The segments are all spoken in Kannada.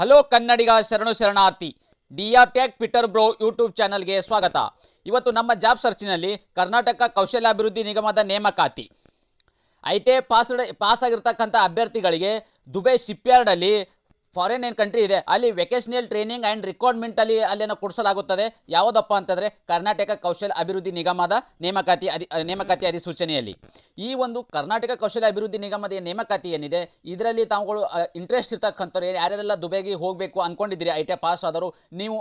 ಹಲೋ ಕನ್ನಡಿಗ ಶರಣು ಶರಣಾರ್ಥಿ D R tack ಪಿಟರ್ bro YouTube ಚಾನಲ್ಗೆ ಸ್ವಾಗತ. ಇವತ್ತು ನಮ್ಮ ಜಾಬ್ ಸರ್ಚಿನಲ್ಲಿ ಕರ್ನಾಟಕ ಕೌಶಲ್ಯಾಭಿವೃದ್ಧಿ ನಿಗಮದ ನೇಮಕಾತಿ. I T I pass pass ಆಗಿರ್ತಕ್ಕಂಥ ಅಭ್ಯರ್ಥಿಗಳಿಗೆ ದುಬೈ ಶಿಪ್ಯಾರ್ಡಲ್ಲಿ ಫಾರಿನ್ ಏನು ಕಂಟ್ರಿ ಇದೆ, ಅಲ್ಲಿ ವೆಕೇಶನಲ್ ಟ್ರೈನಿಂಗ್ ಆ್ಯಂಡ್ ರಿಕ್ರೂಟ್ಮೆಂಟ್ ಅಲ್ಲಿ ಅಲ್ಲೇನೋ ಕೊಡಿಸಲಾಗುತ್ತದೆ. ಯಾವುದಪ್ಪ ಅಂತಂದರೆ ಕರ್ನಾಟಕ ಕೌಶಲ್ಯ ಅಭಿವೃದ್ಧಿ ನಿಗಮದ ನೇಮಕಾತಿ ಅಧಿ ನೇಮಕಾತಿ ಅಧಿಸೂಚನೆಯಲ್ಲಿ. ಈ ಒಂದು ಕರ್ನಾಟಕ ಕೌಶಲ್ಯ ಅಭಿವೃದ್ಧಿ ನಿಗಮದ ನೇಮಕಾತಿ ಏನಿದೆ, ಇದರಲ್ಲಿ ತಾವುಗಳು ಇಂಟ್ರೆಸ್ಟ್ ಇರ್ತಕ್ಕಂಥವ್ರು ಯಾರೆಲ್ಲ ದುಬೈಗೆ ಹೋಗಬೇಕು ಅನ್ಕೊಂಡಿದ್ದೀರಿ, ಐ ಟಿ ಪಾಸ್ ಆದರೂ ನೀವು,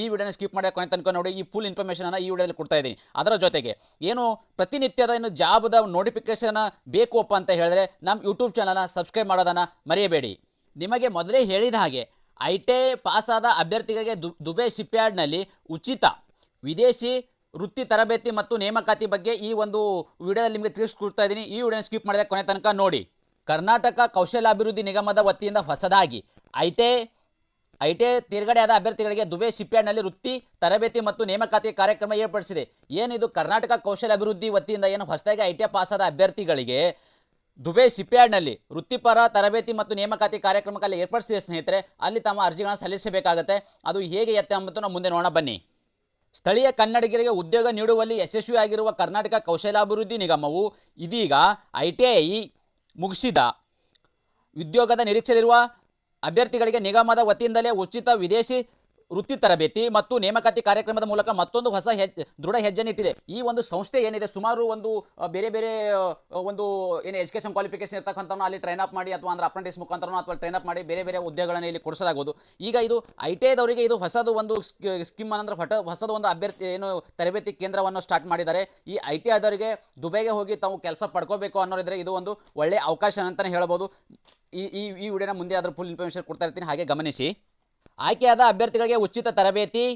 ಈ ವಿಡಿಯೋನ ಸ್ಕಿಪ್ ಮಾಡಿ ಕೊನೆ ತನಕ ನೋಡಿ, ಈ ಫುಲ್ ಇನ್ಫಾರ್ಮೇಷನ್ ಈ ವಿಡಿಯೋದಲ್ಲಿ ಕೊಡ್ತಾ ಇದ್ದೀನಿ. ಅದರ ಜೊತೆಗೆ, ಏನು ಪ್ರತಿನಿತ್ಯದ ಏನು ಜಾಬ್ದ ನೋಟಿಫಿಕೇಶನ್ ಬೇಕು ಅಂತ ಹೇಳಿದ್ರೆ ನಮ್ಮ ಯೂಟ್ಯೂಬ್ ಚಾನಲ್ನ ಸಬ್ಸ್ಕ್ರೈಬ್ ಮಾಡೋದನ್ನು ಮರೆಯಬೇಡಿ. ನಿಮಗೆ ಮೊದಲೇ ಹೇಳಿದ ಹಾಗೆ ಐ ಟಿ ಐ ಪಾಸಾದ ಅಭ್ಯರ್ಥಿಗಳಿಗೆ ದು, ದುಬೈ ಶಿಪ್ಯಾರ್ಡ್ನಲ್ಲಿ ಉಚಿತ ವಿದೇಶಿ ವೃತ್ತಿ ತರಬೇತಿ ಮತ್ತು ನೇಮಕಾತಿ ಬಗ್ಗೆ ಈ ಒಂದು ವಿಡಿಯೋದಲ್ಲಿ ನಿಮಗೆ ತಿಳಿಸ್ಕೊಡ್ತಾ ಇದ್ದೀನಿ. ಈ ವಿಡಿಯೋನ ಸ್ಕಿಪ್ ಮಾಡಿದ ಕೊನೆ ತನಕ ನೋಡಿ. ಕರ್ನಾಟಕ ಕೌಶಲ್ಯಾಭಿವೃದ್ಧಿ ನಿಗಮದ ವತಿಯಿಂದ ಹೊಸದಾಗಿ I T I T I ತಿರುಗಡೆಯಾದ ಅಭ್ಯರ್ಥಿಗಳಿಗೆ ದುಬೈ ಶಿಪ್ಯಾರ್ಡ್ನಲ್ಲಿ ವೃತ್ತಿ, ತರಬೇತಿ ಮತ್ತು ನೇಮಕಾತಿ ಕಾರ್ಯಕ್ರಮ ಏರ್ಪಡಿಸಿದೆ. ಏನಿದು ಕರ್ನಾಟಕ ಕೌಶಲ್ಯ ಅಭಿವೃದ್ಧಿ ವತಿಯಿಂದ ಏನು ಹೊಸದಾಗಿ ಐ ಟಿ ಐ ಪಾಸಾದ ಅಭ್ಯರ್ಥಿಗಳಿಗೆ ದುಬೈ ಶಿಪ್ಯಾರ್ಡ್ನಲ್ಲಿ ವೃತ್ತಿಪರ ತರಬೇತಿ ಮತ್ತು ನೇಮಕಾತಿ ಕಾರ್ಯಕ್ರಮಕ್ಕೆ ಏರ್ಪಡಿಸಿದೆ ಸ್ನೇಹಿತರೆ, ಅಲ್ಲಿ ತಮ್ಮ ಅರ್ಜಿಗಳನ್ನು ಸಲ್ಲಿಸಬೇಕಾಗತ್ತೆ. ಅದು ಹೇಗೆ ಎತ್ತೆ ಎಂಬುದು ನಾವು ಮುಂದೆ ನೋಡೋಣ. ಬನ್ನಿ. ಸ್ಥಳೀಯ ಕನ್ನಡಿಗರಿಗೆ ಉದ್ಯೋಗ ನೀಡುವಲ್ಲಿ ಯಶಸ್ವಿಯಾಗಿರುವ ಕರ್ನಾಟಕ ಕೌಶಲ್ಯಾಭಿವೃದ್ಧಿ ನಿಗಮವು ಇದೀಗ ಐ ಟಿ ಐ ಮುಗಿಸಿದ. ಉದ್ಯೋಗದ ನಿರೀಕ್ಷೆಯಲ್ಲಿರುವ ಅಭ್ಯರ್ಥಿಗಳಿಗೆ ನಿಗಮದ ವತಿಯಿಂದಲೇ ಉಚಿತ ವಿದೇಶಿ ವೃತ್ತಿ ತರಬೇತಿ ಮತ್ತು ನೇಮಕಾತಿ ಕಾರ್ಯಕ್ರಮದ ಮೂಲಕ ಮತ್ತೊಂದು ಹೊಸ ಹೆಜ್, ದೃಢ ಹೆಜ್ಜೆ ಇಟ್ಟಿದೆ ಈ ಒಂದು ಸಂಸ್ಥೆ ಏನಿದೆ, ಸುಮಾರು ಒಂದು ಬೇರೆ ಬೇರೆ ಒಂದು ಏನು ಎಜುಕೇಷನ್ ಕ್ವಾಲಿಫಿಕೇಶನ್ ಇರ್ತಕ್ಕಂಥ ಅಲ್ಲಿ ಟ್ರೈನ್ ಅಪ್ ಮಾಡಿ ಅಥವಾ ಅಂದ್ರೆ ಅಪ್ರೆಂಟಿಸ್ ಮುಖಾಂತರ ಅಥವಾ ಟ್ರೈನ್ ಅಪ್ ಮಾಡಿ ಬೇರೆ ಬೇರೆ ಉದ್ಯೋಗಗಳನ್ನು ಇಲ್ಲಿ ಕೊಡಿಸಲಾಗುವುದು ಈಗ ಇದು ಐ ಟಿ ಐದವರಿಗೆ ಇದು ಹೊಸದು ಒಂದು ಸ್ಕೀಮ್ ಅಂದ್ರೆ ಹೊಟ, ಹೊಸದು ಒಂದು ಅಭ್ಯರ್ಥಿ, ಏನು ತರಬೇತಿ ಕೇಂದ್ರವನ್ನು ಸ್ಟಾರ್ಟ್ ಮಾಡಿದ್ದಾರೆ. ಈ ಐ ಟಿ ಐದವರಿಗೆ ದುಬೈಗೆ ಹೋಗಿ ತಾವು ಕೆಲಸ ಪಡ್ಕೋಬೇಕು ಅನ್ನೋರಿದ್ರೆ ಇದು ಒಂದು ಒಳ್ಳೆಯ ಅವಕಾಶ ಅಂತಲೇ ಹೇಳ್ಬೋದು. ಈ ಈ ಈ ವಿಡಿಯೋನ ಮುಂದೆ ಆದರೂ ಫುಲ್ ಇನ್ಫಾರ್ಮೇಷನ್ ಕೊಡ್ತಾ ಇರ್ತೀನಿ, ಹಾಗೆ ಗಮನಿಸಿ. ಆಯ್ಕೆಯಾದ ಅಭ್ಯರ್ಥಿಗಳಿಗೆ ಉಚಿತ ತರಬೇತಿ,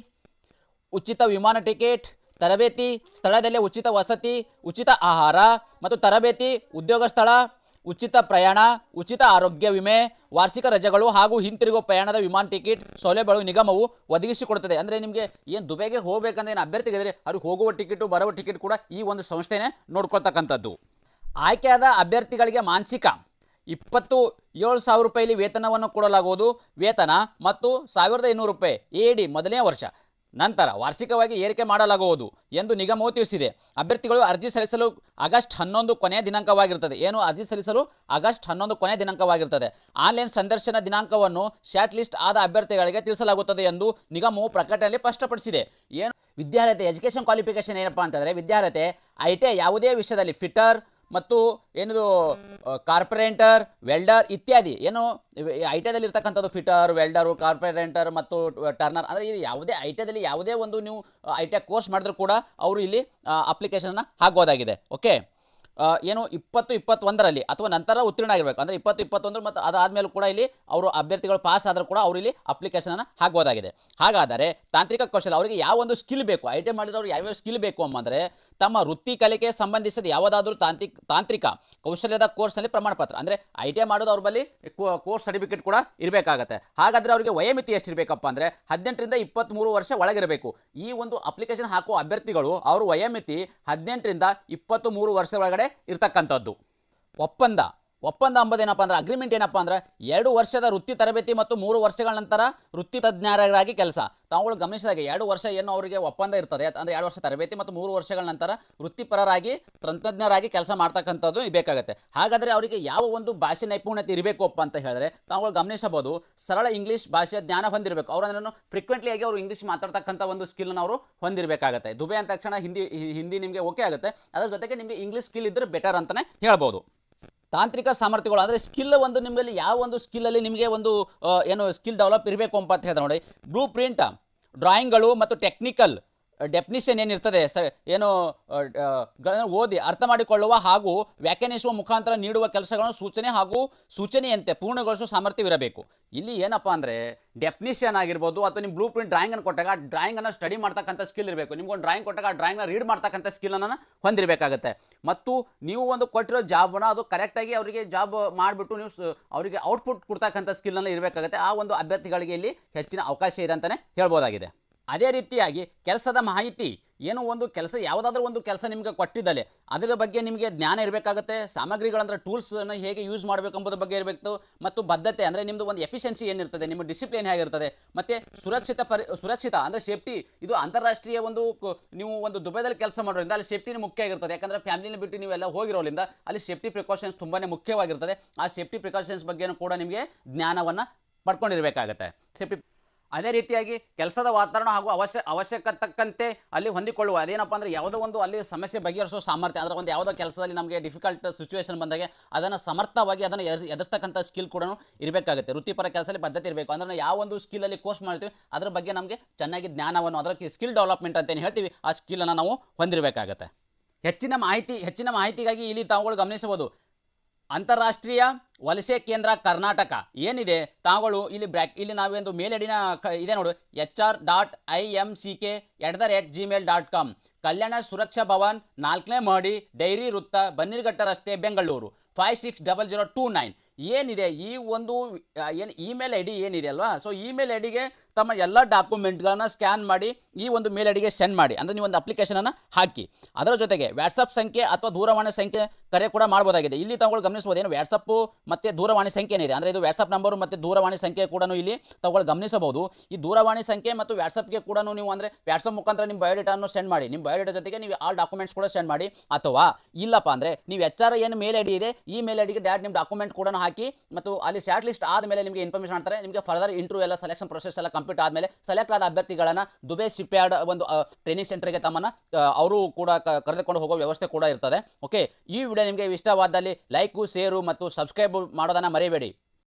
ಉಚಿತ ವಿಮಾನ ಟಿಕೆಟ್, ತರಬೇತಿ ಸ್ಥಳದಲ್ಲೇ ಉಚಿತ ವಸತಿ, ಉಚಿತ ಆಹಾರ ಮತ್ತು ತರಬೇತಿ, ಉದ್ಯೋಗ ಸ್ಥಳ, ಉಚಿತ ಪ್ರಯಾಣ, ಉಚಿತ ಆರೋಗ್ಯ ವಿಮೆ, ವಾರ್ಷಿಕ ರಜೆಗಳು ಹಾಗೂ ಹಿಂತಿರುಗುವ ಪ್ರಯಾಣದ ವಿಮಾನ ಟಿಕೆಟ್ ಸೌಲಭ್ಯಗಳು ನಿಗಮವು ಒದಗಿಸಿಕೊಡುತ್ತದೆ. ಅಂದರೆ ನಿಮಗೆ ಏನು ದುಬೈಗೆ ಹೋಗಬೇಕಂದ್ರೆ ಏನು ಅಭ್ಯರ್ಥಿಗಳಿದ್ರೆ ಅವ್ರಿಗೆ ಹೋಗುವ ಟಿಕೆಟು, ಬರುವ ಟಿಕೆಟ್ ಕೂಡ ಈ ಒಂದು ಸಂಸ್ಥೆನೇ ನೋಡ್ಕೊಳ್ತಕ್ಕಂಥದ್ದು. ಆಯ್ಕೆಯಾದ ಅಭ್ಯರ್ಥಿಗಳಿಗೆ ಮಾನಸಿಕ ಇಪ್ಪತ್ತು ಏಳು ಸಾವಿರ ರೂಪಾಯಿಲಿ ವೇತನವನ್ನು ಕೊಡಲಾಗುವುದು. ವೇತನ ಮತ್ತು ಸಾವಿರದ ಇನ್ನೂರು ರೂಪಾಯಿ ಎ ಡಿ ಮೊದಲನೇ ವರ್ಷ. ನಂತರ ವಾರ್ಷಿಕವಾಗಿ ಏರಿಕೆ ಮಾಡಲಾಗುವುದು ಎಂದು ನಿಗಮವು ತಿಳಿಸಿದೆ. ಅಭ್ಯರ್ಥಿಗಳು ಅರ್ಜಿ ಸಲ್ಲಿಸಲು ಆಗಸ್ಟ್ ಹನ್ನೊಂದು ಕೊನೆಯ ದಿನಾಂಕವಾಗಿರುತ್ತದೆ. ಏನು ಅರ್ಜಿ ಸಲ್ಲಿಸಲು ಆಗಸ್ಟ್ ಹನ್ನೊಂದು ಕೊನೆಯ ದಿನಾಂಕವಾಗಿರುತ್ತದೆ? ಆನ್ಲೈನ್ ಸಂದರ್ಶನ ದಿನಾಂಕವನ್ನು ಶಾರ್ಟ್ ಲಿಸ್ಟ್ ಆದ ಅಭ್ಯರ್ಥಿಗಳಿಗೆ ತಿಳಿಸಲಾಗುತ್ತದೆ ಎಂದು ನಿಗಮವು ಪ್ರಕಟಣೆಯಲ್ಲಿ ಸ್ಪಷ್ಟಪಡಿಸಿದೆ. ಏನು ವಿದ್ಯಾರ್ಹತೆ ಎಜುಕೇಷನ್ ಕ್ವಾಲಿಫಿಕೇಷನ್ ಏನಪ್ಪ ಅಂತಂದರೆ ವಿದ್ಯಾರ್ಹತೆ ಐ ಟಿ ಯಾವುದೇ ವಿಷಯದಲ್ಲಿ ಫಿಟರ್ ಮತ್ತು ಏನಿದು ಕಾರ್ಪೊರೇಟರ್, ವೆಲ್ಡರ್ ಇತ್ಯಾದಿ. ಏನು, ಐ ಟಿ ಐದಲ್ಲಿ ಇರ್ತಕ್ಕಂಥದ್ದು ಫಿಟರ್ ವೆಲ್ಡರು, ಕಾರ್ಪೊರೇಟರ್ ಮತ್ತು ಟರ್ನರ್. ಅಂದರೆ ಇದು ಯಾವುದೇ ಐ ಟಿ ಐದಲ್ಲಿ ಯಾವುದೇ ಒಂದು ನೀವು ಐ ಟಿ ಕೋರ್ಸ್ ಮಾಡಿದ್ರು ಕೂಡ ಅವರು ಇಲ್ಲಿ ಅಪ್ಲಿಕೇಶನನ್ನು ಹಾಕ್ಬೋದಾಗಿದೆ. ಓಕೆ? ಏನು ಇಪ್ಪತ್ತು ಇಪ್ಪತ್ತೊಂದರಲ್ಲಿ ಅಥವಾ ನಂತರ ಉತ್ತೀರ್ಣ ಆಗಿರಬೇಕು. ಅಂದರೆ ಇಪ್ಪತ್ತು ಇಪ್ಪತ್ತೊಂದು ಮತ್ತು ಅದಾದಮೇಲೂ ಕೂಡ ಇಲ್ಲಿ ಅವರು ಅಭ್ಯರ್ಥಿಗಳು ಪಾಸ್ ಆದರೂ ಕೂಡ ಅವರು ಇಲ್ಲಿ ಅಪ್ಲಿಕೇಶನನ್ನು ಹಾಕ್ಬೋದಾಗಿದೆ. ಹಾಗಾದರೆ ತಾಂತ್ರಿಕ ಕೌಶಲ್ಯ, ಅವರಿಗೆ ಯಾವ ಒಂದು ಸ್ಕಿಲ್ ಬೇಕು ಐ ಟಿ ಮಾಡಿದವರು ಯಾವ್ಯಾವ ಸ್ಕಿಲ್ ಬೇಕು ಅಂದರೆ ತಮ್ಮ ವೃತ್ತಿ ಕಲಿಕೆ ಸಂಬಂಧಿಸಿದ ಯಾವುದಾದ್ರೂ ತಾಂತ್ರಿಕ ತಾಂತ್ರಿಕ ಕೌಶಲ್ಯದ ಕೋರ್ಸ್ನಲ್ಲಿ ಪ್ರಮಾಣ ಪತ್ರ ಅಂದರೆ ಐ ಟಿ ಮಾಡೋದು ಅವ್ರ ಬಳಿ ಕೋರ್ಸ್ ಸರ್ಟಿಫಿಕೇಟ್ ಕೂಡ ಇರಬೇಕಾಗತ್ತೆ. ಹಾಗಾದರೆ ಅವರಿಗೆ ವಯೋಮಿತಿ ಎಷ್ಟಿರಬೇಕಪ್ಪ ಅಂದರೆ ಹದಿನೆಂಟರಿಂದ ಇಪ್ಪತ್ತ್ಮೂರು ವರ್ಷ ಒಳಗಿರಬೇಕು. ಈ ಒಂದು ಅಪ್ಲಿಕೇಶನ್ ಹಾಕುವ ಅಭ್ಯರ್ಥಿಗಳು ಅವರು ವಯೋಮಿತಿ ಹದಿನೆಂಟರಿಂದ ಇಪ್ಪತ್ತು ಮೂರು ವರ್ಷ ಒಳಗಡೆ ಇರ್ತಕ್ಕಂಥದ್ದು. ಒಪ್ಪಂದ. ಒಪ್ಪಂದ ಅಂಬೋದೇನಪ್ಪ ಅಂದ್ರೆ ಅಗ್ರಿಮೆಂಟ್ ಏನಪ್ಪ ಅಂದ್ರೆ, ಎರಡು ವರ್ಷದ ವೃತ್ತಿ ತರಬೇತಿ ಮತ್ತು ಮೂರು ವರ್ಷಗಳ ನಂತರ ವೃತ್ತಿ ತಜ್ಞರಾಗಿ ಕೆಲಸ. ತಾವುಗಳು ಗಮನಿಸಿದಾಗ ಎರಡು ವರ್ಷ ಏನು ಅವರಿಗೆ ಒಪ್ಪಂದ ಇರ್ತದೆ, ಅಂದ್ರೆ ಎರಡು ವರ್ಷ ತರಬೇತಿ ಮತ್ತು ಮೂರು ವರ್ಷಗಳ ನಂತರ ವೃತ್ತಿಪರರಾಗಿ, ತಂತ್ರಜ್ಞರಾಗಿ ಕೆಲಸ ಮಾಡ್ತಕ್ಕಂಥದ್ದು ಬೇಕಾಗುತ್ತೆ. ಹಾಗಾದರೆ ಅವರಿಗೆ ಯಾವ ಒಂದು ಭಾಷೆ ನೈಪುಣ್ಯತೆ ಇರಬೇಕು ಅಪ್ಪ ಅಂತ ಹೇಳಿದ್ರೆ, ತಾವುಗಳು ಗಮನಿಸಬಹುದು, ಸರಳ ಇಂಗ್ಲೀಷ್ ಭಾಷೆಯ ಜ್ಞಾನ ಹೊಂದಿರಬೇಕು. ಅವರನ್ನು ಫ್ರೀಕ್ವೆಂಟ್ಲಿ ಆಗಿ ಅವರು ಇಂಗ್ಲೀಷ್ ಮಾತಾಡ್ತಕ್ಕಂಥ ಒಂದು ಸ್ಕಿಲ್ನ ಅವರು ಹೊಂದಿರಬೇಕಾಗತ್ತೆ. ದುಬೈ ಅಂದ ತಕ್ಷಣ ಹಿಂದಿ ಹಿಂದಿ ನಿಮಗೆ ಓಕೆ ಆಗುತ್ತೆ. ಅದರ ಜೊತೆಗೆ ನಿಮಗೆ ಇಂಗ್ಲೀಷ್ ಸ್ಕಿಲ್ ಇದ್ದರೆ ಬೆಟರ್ ಅಂತಲೇ ಹೇಳ್ಬೋದು. ತಾಂತ್ರಿಕ ಸಾಮರ್ಥ್ಯಗಳು. ಅಂದರೆ ಸ್ಕಿಲ್ ಒಂದು ನಿಮ್ಮಲ್ಲಿ ಯಾವ ಒಂದು ಸ್ಕಿಲ್ಲಲ್ಲಿ ನಿಮಗೆ ಒಂದು ಏನು ಸ್ಕಿಲ್ ಡೆವಲಪ್ ಇರಬೇಕು ಅಂತ ಹೇಳಿದ್ರೆ ನೋಡಿ. ಬ್ಲೂ ಪ್ರಿಂಟ್ ಡ್ರಾಯಿಂಗ್ಗಳು ಮತ್ತು ಟೆಕ್ನಿಕಲ್ ಡೆಫಿನಿಷನ್ ಏನಿರ್ತದೆ, ಸ, ಏನು ಓದಿ ಅರ್ಥ ಮಾಡಿಕೊಳ್ಳುವ ಹಾಗೂ ವ್ಯಾಖ್ಯಾನಿಸುವ ಮುಖಾಂತರ ನೀಡುವ ಕೆಲಸಗಳನ್ನು ಸೂಚನೆ ಹಾಗೂ ಸೂಚನೆಯಂತೆ ಪೂರ್ಣಗೊಳಿಸುವ ಸಾಮರ್ಥ್ಯವಿರಬೇಕು. ಇಲ್ಲಿ ಏನಪ್ಪ ಅಂದರೆ ಡೆಫಿನಿಷನ್ ಆಗಿರ್ಬೋದು ಅಥವಾ ನಿಮ್ಮ ಬ್ಲೂ ಪ್ರಿಂಟ್ ಡ್ರಾಯಿಂಗನ್ನು ಕೊಟ್ಟಾಗ ಡ್ರಾಯಿಂಗನ್ನು ಸ್ಟಡಿ ಮಾಡ್ತಕ್ಕಂಥ ಸ್ಕಿಲ್ ಇರಬೇಕು. ನಿಮ್ಗೊಂದು ಡ್ರಾಯಿಂಗ್ ಕೊಟ್ಟಾಗ ಆ ಡ್ರಾಯಿಂಗ್ನ ರೀಡ್ ಮಾಡ್ತಕ್ಕಂಥ ಸ್ಕಿಲ್ಲನ್ನು ಹೊಂದಿರಬೇಕಾಗತ್ತೆ. ಮತ್ತು ನೀವು ಒಂದು ಕೊಟ್ಟಿರೋ ಜಾಬನ್ನು ಅದು ಕರೆಕ್ಟಾಗಿ ಅವರಿಗೆ ಜಾಬ್ ಮಾಡಿಬಿಟ್ಟು ನೀವು ಅವರಿಗೆ ಔಟ್ಪುಟ್ ಕೊಡ್ತಕ್ಕಂಥ ಸ್ಕಿಲ್ನಲ್ಲಿ ಇರಬೇಕಾಗುತ್ತೆ. ಆ ಒಂದು ಅಭ್ಯರ್ಥಿಗಳಿಗೆ ಇಲ್ಲಿ ಹೆಚ್ಚಿನ ಅವಕಾಶ ಇದೆ ಅಂತಲೇ ಹೇಳ್ಬೋದಾಗಿದೆ. ಅದೇ ರೀತಿಯಾಗಿ ಕೆಲಸದ ಮಾಹಿತಿ, ಏನೋ ಒಂದು ಕೆಲಸ, ಯಾವುದಾದ್ರೂ ಒಂದು ಕೆಲಸ ನಿಮಗೆ ಕೊಟ್ಟಿದ್ದಲ್ಲಿ, ಅದರ ಬಗ್ಗೆ ನಿಮಗೆ ಜ್ಞಾನ ಇರಬೇಕಾಗುತ್ತೆ. ಸಾಮಗ್ರಿಗಳಂದ್ರೆ ಟೂಲ್ಸನ್ನು ಹೇಗೆ ಯೂಸ್ ಮಾಡಬೇಕು ಎಂಬುದ್ರ ಬಗ್ಗೆ ಇರಬೇಕು. ಮತ್ತು ಬದ್ಧತೆ ಅಂದರೆ ನಿಮ್ಮದು ಒಂದು ಎಫಿಷಿಯನ್ಸಿ ಏನಿರ್ತದೆ, ನಿಮ್ಮ ಡಿಸಿಪ್ಲಿನ್ ಹೇಗಿರ್ತದೆ. ಮತ್ತು ಸುರಕ್ಷಿತ ಪರಿ, ಸುರಕ್ಷಿತ ಅಂದರೆ ಸೇಫ್ಟಿ ಇದು ಅಂತಾರಾಷ್ಟ್ರೀಯ ಒಂದು ನೀವು ಒಂದು ದುಬೈದಲ್ಲಿ ಕೆಲಸ ಮಾಡೋದ್ರಿಂದ ಅಲ್ಲಿ ಸೇಫ್ಟಿನೇ ಮುಖ್ಯ ಆಗಿರ್ತದೆ. ಯಾಕಂದರೆ ಫ್ಯಾಮಿಲಿನ ಬಿಟ್ಟು ನೀವೆಲ್ಲ ಹೋಗಿರೋದ್ರಿಂದ ಅಲ್ಲಿ ಸೇಫ್ಟಿ ಪ್ರಿಕಾಷನ್ಸ್ ತುಂಬಾ ಮುಖ್ಯವಾಗಿರ್ತದೆ. ಆ ಸೇಫ್ಟಿ ಪ್ರಿಕಾಷನ್ಸ್ ಬಗ್ಗೆಯೂ ಕೂಡ ನಿಮಗೆ ಜ್ಞಾನವನ್ನು ಪಡ್ಕೊಂಡಿರಬೇಕಾಗತ್ತೆ. ಸೇಫ್ಟಿ ಅದೇ ರೀತಿಯಾಗಿ ಕೆಲಸದ ವಾತಾವರಣ ಹಾಗೂ ಅವಶ್ಯ ತಕ್ಕಂತೆ ಅಲ್ಲಿ ಹೊಂದಿಕೊಳ್ಳುವ, ಅದೇನಪ್ಪ ಅಂದರೆ ಯಾವುದೋ ಒಂದು ಅಲ್ಲಿ ಸಮಸ್ಯೆ ಬಗೆಹರಿಸೋ ಸಾಮರ್ಥ್ಯ, ಅದರ ಒಂದು ಯಾವುದೋ ಕೆಲಸದಲ್ಲಿ ನಮಗೆ ಡಿಫಿಕಲ್ಟ್ ಸಿಚುವೇಶನ್ ಬಂದಾಗ ಅದನ್ನು ಸಮರ್ಥವಾಗಿ ಅದನ್ನು ಎದುರಿಸ್- ಎದುರಿಸ್ತಕ್ಕಂಥ ಸ್ಕಿಲ್ ಕೂಡ ಇರಬೇಕಾಗುತ್ತೆ. ವೃತ್ತಿಪರ ಕೆಲಸದಲ್ಲಿ ಪದ್ಧತಿ ಇರಬೇಕು. ಅಂದರೆ ಯಾವ ಒಂದು ಸ್ಕಿಲಲ್ಲಿ ಕೋರ್ಸ್ ಮಾಡ್ತೀವಿ, ಅದರ ಬಗ್ಗೆ ನಮಗೆ ಚೆನ್ನಾಗಿ ಜ್ಞಾನವನ್ನು, ಅದಕ್ಕೆ ಸ್ಕಿಲ್ ಡೆವಲಪ್ಮೆಂಟ್ ಅಂತ ಏನು ಹೇಳ್ತೀವಿ, ಆ ಸ್ಕಿಲನ್ನು ನಾವು ಹೊಂದಿರಬೇಕಾಗತ್ತೆ. ಹೆಚ್ಚಿನ ಮಾಹಿತಿ, ಹೆಚ್ಚಿನ ಮಾಹಿತಿಗಾಗಿ ಇಲ್ಲಿ ತಾವುಗಳು ಗಮನಿಸಬಹುದು. ಅಂತಾರಾಷ್ಟ್ರೀಯ ವಲಸೆ ಕೇಂದ್ರ ಕರ್ನಾಟಕ ಏನಿದೆ? ತಾವುಗಳು ಇಲ್ಲಿ ಬ್ರ್ಯಾಕ್ ಇಲ್ಲಿ ನಾವೊಂದು ಮೇಲಡಿನ ಕ ಇದೆ ನೋಡು. H R dot I M C K at the rate Gmail dot com. Kalyana Suraksha Bhavan ನಾಲ್ಕನೇ ಮಹಡಿ, ಡೈರಿ ವೃತ್ತ ಬನ್ನೀರ್ಘಟ್ಟ ರಸ್ತೆ Bengaluru. Five six double zero two nine ಏನಿದೆ, ಈ ಒಂದು ಏನು ಇಮೇಲ್ ಐ ಡಿ ಏನಿದೆ ಅಲ್ವಾ? ಸೊ ಇಮೇಲ್ ಐ ಡಿಗೆ ತಮ್ಮ ಎಲ್ಲ ಡಾಕ್ಯುಮೆಂಟ್ಗಳನ್ನು ಸ್ಕ್ಯಾನ್ ಮಾಡಿ, ಈ ಒಂದು ಮೇಲ್ ಐ ಡಿಗೆ ಸೆಂಡ್ ಮಾಡಿ. ಅಂದರೆ ನೀವು ಒಂದು ಅಪ್ಲಿಕೇಶನನ್ನು ಹಾಕಿ. ಅದರ ಜೊತೆಗೆ ವ್ಯಾಟ್ಸಪ್ ಸಂಖ್ಯೆ ಅಥವಾ ದೂರವಾಣಿ ಸಂಖ್ಯೆ ಕರೆ ಕೂಡ ಮಾಡ್ಬೋದಾಗಿದೆ. ಇಲ್ಲಿ ತಗೊಳ್ಳಿ ಗಮನಿಸ್ಬೋದು ಏನು ವ್ಯಾಟ್ಸಪ್ಪು ಮತ್ತು ದೂರವಾಣಿ ಸಂಖ್ಯೆ ಏನಿದೆ ಅಂದರೆ ಇದು ವ್ಯಾಟ್ಸಪ್ ನಂಬರು ಮತ್ತು ದೂರವಾಣಿ ಸಂಖ್ಯೆ ಕೂಡ ಇಲ್ಲಿ ತಗೊಳ್ಳಿ ಗಮನಿಸಬಹುದು. ಈ ದೂರವಾಣಿ ಸಂಖ್ಯೆ ಮತ್ತು ವ್ಯಾಟ್ಸಪ್ಗೆ ಕೂಡ ನೀವು ಅಂದರೆ ವ್ಯಾಟ್ಸಪ್ ಮುಖಾಂತರ ನಿಮ್ಮ ಬಯೋಡೇಟಾವನ್ನು ಸೆಂಡ್ ಮಾಡಿ. ನಿಮ್ಮ ಬಯೋಡೇಟಾ ಜೊತೆಗೆ ನೀವು ಆಲ್ ಡಾಕ್ಯುಮೆಂಟ್ಸ್ ಕೂಡ ಸೆಂಡ್ ಮಾಡಿ. ಅಥವಾ ಇಲ್ಲಪ್ಪ ಅಂದರೆ ನೀವು ಎಚ್ ಆರ್ ಏನು ಮೇಲ್ ಐ ಡಿ ಇದೆ ಈ ಮೇಲ್ ಐ ಡಿಗೆ ಡೈರೆಕ್ಟ್ ನಿಮ್ಮ ಡಾಕ್ಯುಮೆಂಟ್ ಕೂಡ ಹಾಕಿ ಮತ್ತು ಅಲ್ಲಿ ಶಾರ್ಟ್ ಲಿಸ್ಟ್ ಆದಮೇಲೆ ನಿಮಗೆ ಇನ್ಫಾರ್ಮೇಷನ್ ಮಾಡ್ತಾರೆ ನಿಮಗೆ ಫರ್ದರ್ ಇಂಟರ್ವ್ಯೂ ಎಲ್ಲ ಸೆಲೆಕ್ಷನ್ ಪ್ರೊಸೆಸ್ ಎಲ್ಲ ಕಂಪ್ಲೀಟ್ ಆದಮೇಲೆ ಸೆಲೆಕ್ಟ್ ಆದ ಅಭ್ಯರ್ಥಿಗಳನ್ನು ದುಬೈ ಶಿಪ್ ಯಾರ್ಡ್ ಒಂದು ಟ್ರೈನಿಂಗ್ ಸೆಂಟರ್ಗೆ ತಮ್ಮನ್ನು ಅವರು ಕೂಡ ಕರೆದುಕೊಂಡು ಹೋಗೋ ವ್ಯವಸ್ಥೆ ಕೂಡ ಇರ್ತದೆ. ಓಕೆ ಈ ವಿಡಿಯೋ ನಿಮಗೆ ಇಷ್ಟವಾದಲ್ಲಿ ಲೈಕು ಶೇರು ಮತ್ತು ಸಬ್ಸ್ಕ್ರೈಬ್ ಮಾಡೋದನ್ನು ಮರಿಬೇಡಿ.